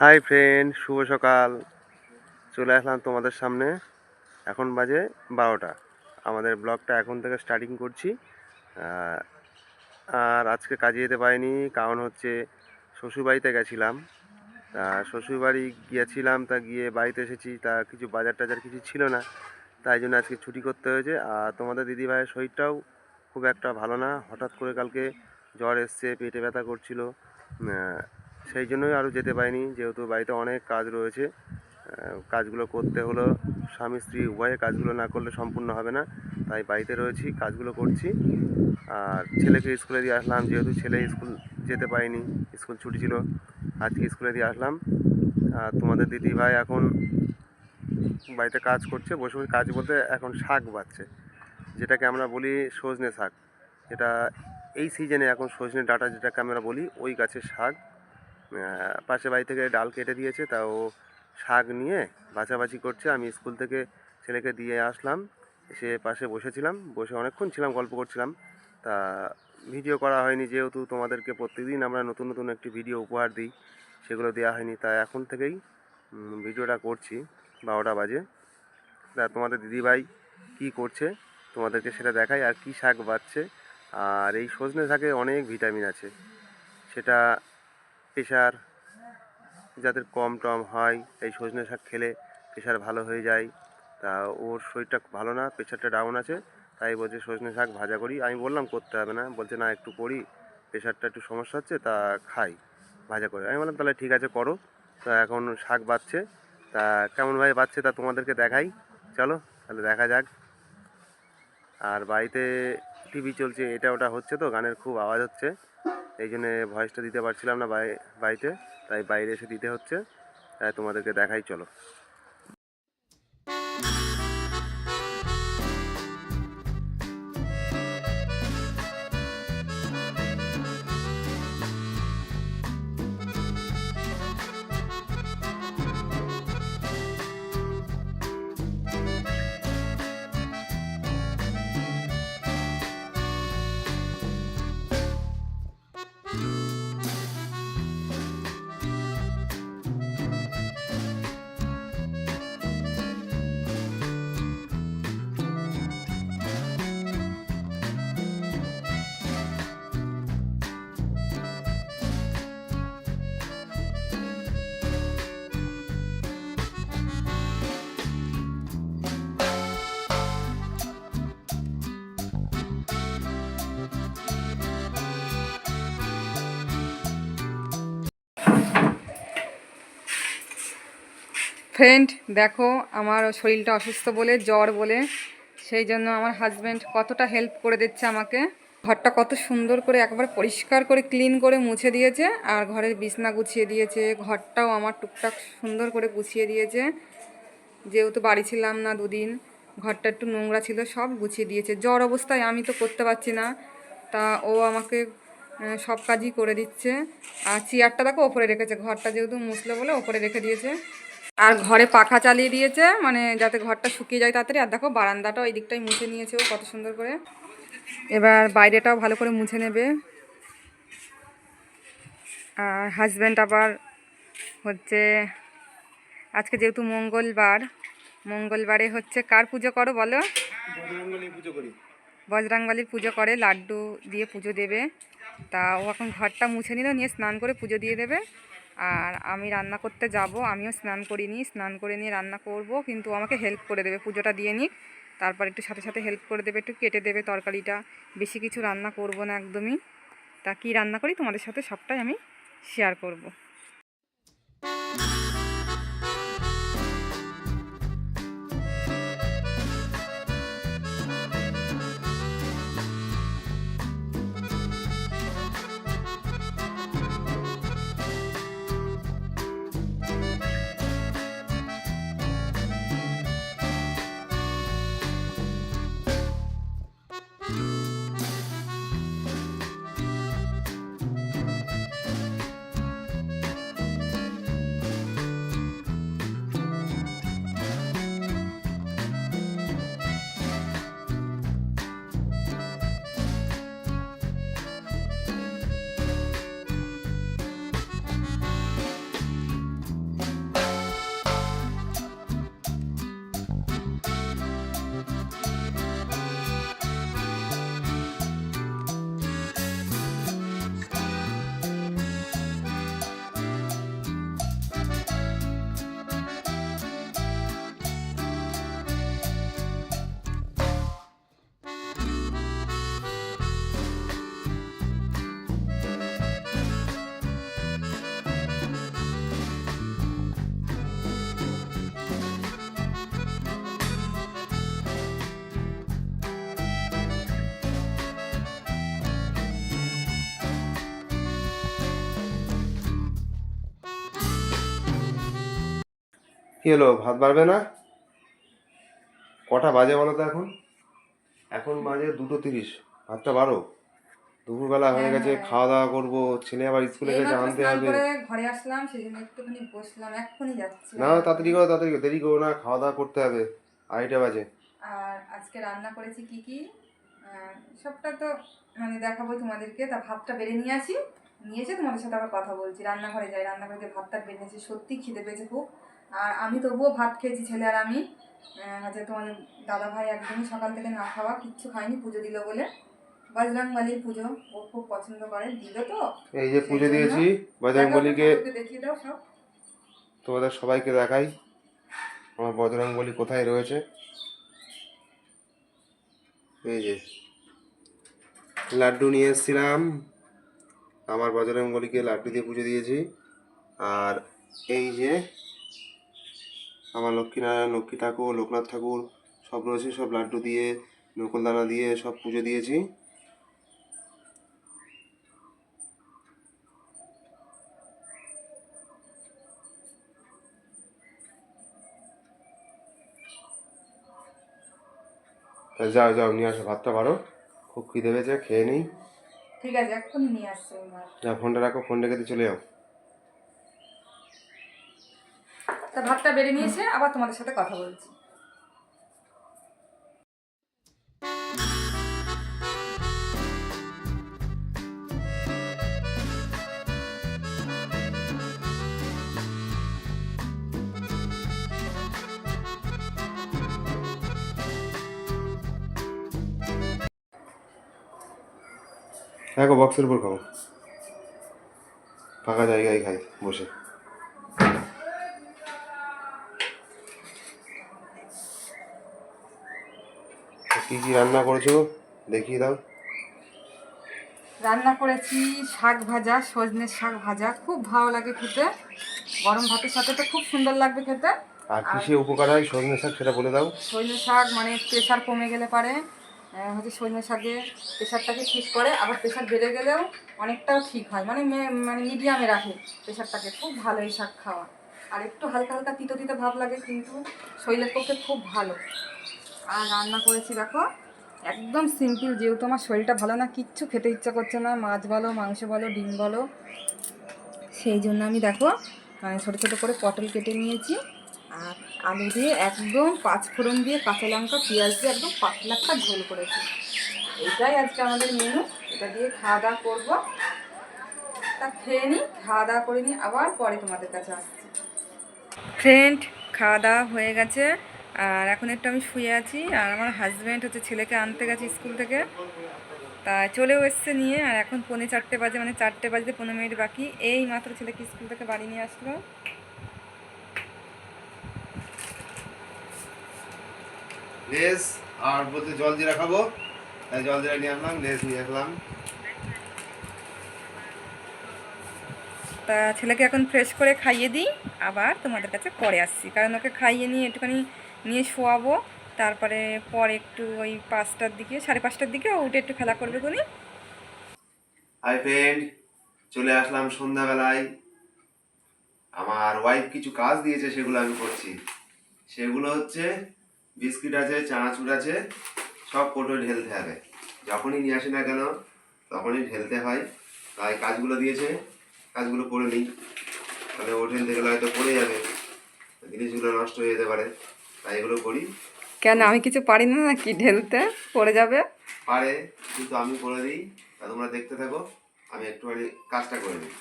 Hi friend শুভ সকাল। চলে আসলাম তোমাদের সামনে। এখন বাজে বারোটা। আমাদের ব্লগটা এখন থেকে স্টার্টিং করছি। আর আজকে কাজে যেতে পারিনি, কারণ হচ্ছে শ্বশুরবাড়িতে গেছিলাম। তা শ্বশুরবাড়ি গিয়েছিলাম, তা গিয়ে বাড়িতে এসেছি, তা কিছু বাজার টাজার কিছু ছিল না। তাই জন্য আজকে ছুটি করতে হয়েছে। আর তোমাদের দিদিভাইয়ের শরীরটাও খুব একটা ভালো না। হঠাৎ করে কালকে জ্বর এসছে, পেটে ব্যথা করছিল। সেই জন্যই আরও যেতে পারিনি। যেহেতু বাড়িতে অনেক কাজ রয়েছে কাজগুলো করতে হলো, স্বামী স্ত্রী উভয়ে কাজগুলো না করলে সম্পূর্ণ হবে না। তাই বাড়িতে রয়েছি, কাজগুলো করছি। আর ছেলেকে স্কুলে দিয়ে আসলাম, যেহেতু ছেলে স্কুল যেতে পারিনি, স্কুল ছুটি ছিল, আজকে স্কুলে দিয়ে আসলাম। আর তোমাদের দিদি ভাই এখন বাড়িতে কাজ করছে, বসে বসে কাজ বলতে এখন শাক বাচ্ছে, যেটাকে আমরা বলি সজনে শাক। এটা এই সিজনে এখন সজনে ডাটা যেটাকে আমরা বলি, ওই গাছের শাক। পাশে বাড়ি থেকে ডাল কেটে দিয়েছে, তা ও শাক নিয়ে বাছাবাছি করছে। আমি স্কুল থেকে ছেলেকে দিয়ে আসলাম, এসে পাশে বসেছিলাম, বসে অনেকক্ষণ ছিলাম, গল্প করছিলাম। তা ভিডিও করা হয়নি, যেহেতু তোমাদেরকে প্রত্যেকদিন আমরা নতুন নতুন একটি ভিডিও উপহার দিই, সেগুলো দেওয়া হয়নি তা এখন থেকেই ভিডিওটা করছি, বারোটা বাজে। তা তোমাদের দিদিভাই কী করছে, তোমাদেরকে সেটা দেখাই, আর কী শাক বাচ্ছে, আর এই সজনে শাকে অনেক ভিটামিন আছে। সেটা প্রেশার যাদের কম টম হয়, এই সজনে শাক খেলে প্রেশার ভালো হয়ে যায়। তা ওর শরীরটা ভালো না প্রেশারটা ডাউন আছে, তাই বলছে সজনে শাক ভাজা করি। আমি বললাম, করতে হবে না। বলছে, না, একটু করি প্রেশারটা একটু সমস্যা হচ্ছে, তা খাই, ভাজা করে। আমি বললাম, তাহলে ঠিক আছে, করো। তা এখন শাক বাচ্ছে তা কেমনভাবে বাচ্ছে তা তোমাদেরকে দেখাই। চলো, তাহলে দেখা যাক। আর বাড়িতে টিভি চলছে, এটা ওটা হচ্ছে তো, গানের খুব আওয়াজ হচ্ছে। এই জন্যে ভয়েসটা দিতে পারছিলাম না বাড়িতে, তাই বাইরে এসে দিতে হচ্ছে। তাই তোমাদেরকে দেখাই, চলো। ফ্রেন্ড দেখো, আমার শরীরটা অসুস্থ বলে, জ্বর বলে, সেই জন্য আমার হাজব্যান্ড কতটা হেল্প করে দিচ্ছে আমাকে। ঘরটা কত সুন্দর করে একবার পরিষ্কার করে ক্লিন করে মুছে দিয়েছে, আর ঘরের বিছনা গুছিয়ে দিয়েছে, ঘরটাও আমার টুকটাক সুন্দর করে গুছিয়ে দিয়েছে। যেহেতু বাড়ি ছিলাম না দুদিন, ঘরটা একটু নোংরা ছিল, সব গুছিয়ে দিয়েছে। জ্বর অবস্থায় আমি তো করতে পারছি না, তা ও আমাকে সব কাজই করে দিচ্ছে। আর চেয়ারটা দেখো, ওপরে রেখেছে, ঘরটা যেহেতু মুছলো বলে ওপরে রেখে দিয়েছে। আর ঘরে পাখা চালিয়ে দিয়েছে মানে যাতে ঘরটা শুকিয়ে যায় তাড়াতাড়ি। আর দেখো বারান্দাটাও এই দিকটাই মুছে নিয়েছে ও কত সুন্দর করে। এবার বাইরেটাও ভালো করে মুছে নেবে। আর হাজব্যান্ড আবার হচ্ছে আজকে যেহেতু মঙ্গলবার মঙ্গলবারে হচ্ছে কার পুজো করো বলো? বজরাংবালির পুজো করে লাড্ডু দিয়ে পুজো দেবে। তা ও এখন ঘরটা মুছে নিল নিয়ে স্নান করে পুজো দিয়ে দেবে। আর আমি রান্না করতে যাব। আমিও স্নান করিনি, স্নান করে নিয়ে রান্না করব। কিন্তু আমাকে হেল্প করে দেবে, পুজোটা দিয়ে নিক। তারপর একটু সাথে সাথে হেল্প করে দেবে, একটু কেটে দেবে তরকারিটা। বেশি কিছু রান্না করব না একদমই। তা কী রান্না করি? তোমাদের সাথে সবটাই আমি শেয়ার করব। কি হলো ভাত বাড়বে না? কটা বাজে বলো তো এখন? এখন বাজে দুটো তিরিশ ভাতটা বারো। দুপুরবেলা হয়ে গেছে খাওয়া দাওয়া করব ছেলে আবার স্কুলে গেছে আনতে হবে ঘরে আসলাম সেই জন্য একটুখানি বসলাম এক্ষুনি যাচ্ছি। না তাড়াতাড়ি করো তাড়াতাড়ি করো দেরি করো না খাওয়া দাওয়া করতে হবে আড়াইটা বাজে। আর আজকে রান্না করেছি কি কি? সবটা তো মানে দেখাবো তোমাদেরকে তা ভাতটা বেড়ে নিয়ে আসি। নিয়েছে তোমাদের সাথে আবার কথা বলছি রান্নাঘরে যাই রান্নাঘরে গিয়ে ভাতটা বেড়েছি সত্যি খিদে পেয়েছে খুব। আর আমি তবুও ভাত খেয়েছি ছেলে আর আমি। হচ্ছে তোমার দাদা ভাই একদমই সকাল থেকে না খাওয়া কিচ্ছু খায়নি পুজো দিল বলে। বজরং বালির পুজো ও খুব পছন্দ করে। দিল তো। এই যে পুজো দিয়েছি বজরংবলীকে দেখিয়ে দাও সব। তোমাদের সবাইকে দেখাই আমার বজরংবলী কোথায় রয়েছে। এই যে লাড্ডু নিয়ে এসেছিলাম। আমার বজরংবলীকে লাড্ডু দিয়ে পুজো দিয়েছি। আর এই যে আমার লক্ষ্মীনারায়ণ লক্ষ্মী ঠাকুর লোকনাথ ঠাকুর সব রয়েছে সব লাড্ডু দিয়ে নকুলদানা দিয়ে সব পুজো দিয়েছি। যাও যাও নিয়ে আসো ভাতটা বারো। খুব খিদে পেয়েছে খেয়ে নিই। ঠিক আছে এক্ষুনি নিয়ে আসছে। যা ফোনটা রাখো ফোন রেখে চলে যাও। তা ভাতটা বেড়ে নিয়েছে, আবার তোমাদের সাথে কথা বলছি। দেখো বক্সের উপর খাব। ফাঁকা জায়গায় খাই, বসে। কি কি রান্না করেছ দেখিয়ে দাও। রান্না করেছি শাক ভাজা সজনের শাক ভাজা। খুব ভালো লাগে খেতে। গরম ভাতের সাথে তো খুব সুন্দর লাগবে খেতে। আর কিসে উপকার হয় সজনে শাক সেটা বলে দাও। সজনে শাক মানে প্রেশার কমে গেলে পারে। হচ্ছে সজনে শাকে প্রেশারটাকে ঠিক করে আবার প্রেশার বেড়ে গেলেও অনেকটাও ঠিক হয়। মানে মানে মিডিয়ামে রাখে প্রেশারটাকে খুব ভালো এই শাক খাওয়া। আর একটু হালকা হালকা তিতো তিতো ভাব লাগে কিন্তু শরীরের পক্ষে খুব ভালো। আর রান্না করেছি, দেখো। একদম সিম্পল যেহেতু আমার শরীরটা ভালো না, কিচ্ছু খেতে ইচ্ছা করছে না, মাছ বলো, মাংস বলো, ডিম বলো। সেই জন্য আমি দেখো ছোটো ছোটো করে পটল কেটে নিয়েছি। আর আলু দিয়ে একদম পাঁচ ফোড়ন দিয়ে কাঁচা লঙ্কা, পেঁয়াজ দিয়ে একদম পাতলা একটা ঝোল করেছি। এটাই আজকে আমাদের মেনু এটা দিয়ে খাওয়া দাওয়া করব। তা খেয়ে নিই খাওয়া দাওয়া করে নিই আবার পরে তোমাদের কাছে আসছি। ফ্রেন্ড খাওয়া দাওয়া হয়ে গেছে। আর এখন একটু আমি শুয়ে আছি আর আমার হাজব্যান্ড হচ্ছে ছেলেকে আনতে গেছে স্কুল থেকে। তা চলেও এসছে নিয়ে আর এখন পৌনে চারটে বাজে মানে চারটে বাজতে পনেরো মিনিট বাকি। এই মাত্র ছেলেকে স্কুল থেকে বাড়ি নিয়ে আসলো। লেস আর বলতে জল জিরা খাব তাই জল জিরা নিয়ে আসলাম লেস নিয়ে আসলাম। তা ছেলেকে এখন ফ্রেশ করে খাইয়ে দিই আবার তোমাদের কাছে পরে আসছি। কারণ ওকে খাইয়ে নিয়ে একটুখানি নিয়ে শোয়াবো। তারপরে পরে একটু ওই পাঁচটার দিকে, সাড়ে পাঁচটার দিকে উঠে একটু খেলা করবে কোনি হাই ফ্রেন্ড চলে আসলাম সন্ধ্যাবেলায়। আমার ওয়াইফ কিছু কাজ দিয়েছে, সেগুলো আমি করছি। সেগুলো হচ্ছে বিস্কিট আছে, চানাচুর আছে, সব কোটো ঢেলতে হবে। যখনই নিয়ে আসি না কেন, তখনই ঢেলতে হয়। তাই কাজগুলো দিয়েছে, কাজগুলো করে নিই। তাহলে ও ঢেলতে গেলে হয়তো পড়ে যাবে। জিনিসগুলো নষ্ট হয়ে যেতে পারে। তাই এগুলো করি। কেন আমি কিছু পারি না নাকি ঢেলতে? পড়ে যাবে? পারে কিন্তু আমি করে দিই। তা তোমরা দেখতে থাকো আমি একটুখানি কাজটা করে দিই।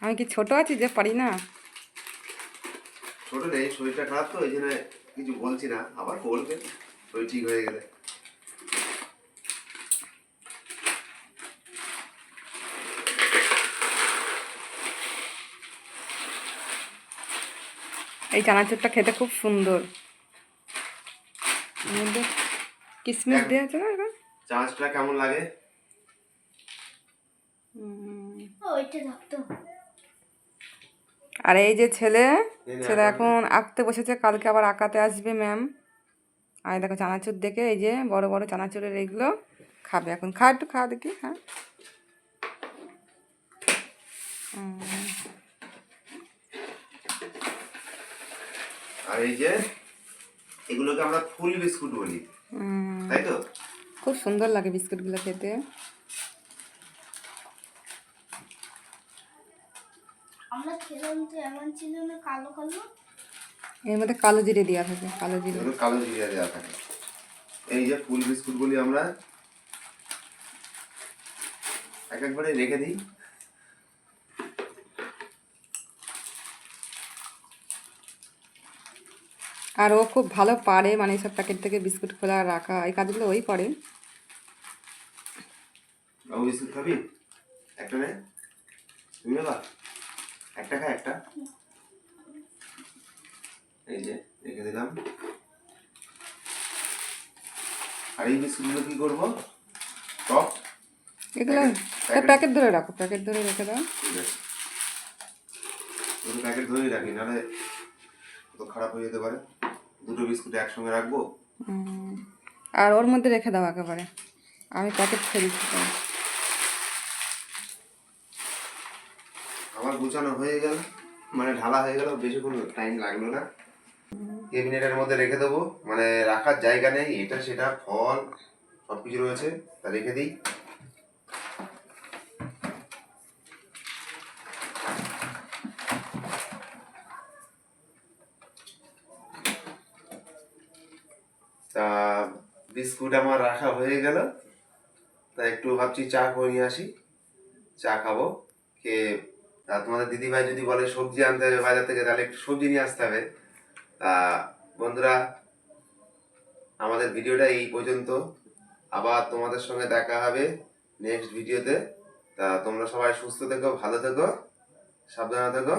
আমি কি ছোট আছি যে পারি না? ছোট নেই শরীরটা খারাপ তো ওই জন্য কিছু বলছি না। আবার বলবে শরীর ঠিক হয়ে গেলে। এই চানাচুরটা খেতে খুব সুন্দর। মধ্যে কিশমিশ দেওয়া আছে না এখন চাঁচটা কেমন লাগে? ওইটা আর এই যে ছেলে ছেলে এখন আঁকতে বসেছে কালকে আবার আঁকাতে আসবে ম্যাম আর দেখো চানাচুর দেখে এই যে বড় বড় চানাচুরের এইগুলো খাবে। এখন খা একটু খাওয়া দেখি হ্যাঁ। উম। আর এই যে এগুলোকে আমরা ফুল বিস্কুট বলি। তাই তো? খুব সুন্দর লাগে বিস্কুটগুলো খেতে। আমরা খেলাম তো এমন ছিল না কালো কালো? এর মধ্যে কালো জিরে দেওয়া থাকে কালো জিরে। কালো জিরা দেওয়া থাকে। এই যে ফুল বিস্কুট বলি আমরা এক একবারে রেখে দিই। আর ও খুব ভালো পারে মানে এইসব প্যাকেট থেকে বিস্কুট খোলা রাখা এই কাজগুলো ওই পারে বাবু বিস্কুট খাবি? একটা নে। তুমি নেবা? একটা খা একটা। এই যে রেখে দিলাম। আর এই বিস্কুটগুলো কি করব? এগুলো প্যাকেট ধরে রাখো প্যাকেট ধরে রেখে দাও। ঠিক আছে। প্যাকেট ধরেই রাখি নাহলে তো খারাপ হয়ে যেতে পারে। দুটো বিস্কুট একসঙ্গে রাখব। আর ওর মধ্যে রেখে দাও একেবারে। আমি প্যাকেট তো। আমার গুছানো হয়ে গেল। মানে ঢালা হয়ে গেল বেশিক্ষণ টাইম লাগল না। ক্যাবিনেটের মধ্যে রেখে দেবো। মানে রাখার জায়গা নেই এটা সেটা ফল সব কিছু রয়েছে তা রেখে দিই তা বিস্কুট আমার রাখা হয়ে গেল। তা একটু ভাবছি চা করে নিয়ে আসি। চা খাব। কে তোমাদের দিদিভাই যদি বলে সবজি আনতে হবে বাজার থেকে, তাহলে একটু সবজি নিয়ে আসতে হবে। তা, বন্ধুরা, আমাদের ভিডিওটা এই পর্যন্ত। আবার তোমাদের সঙ্গে দেখা হবে নেক্সট ভিডিওতে। তা, তোমরা সবাই সুস্থ থেকো, ভালো থেকো, সাবধানে থেকো।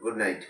Good night.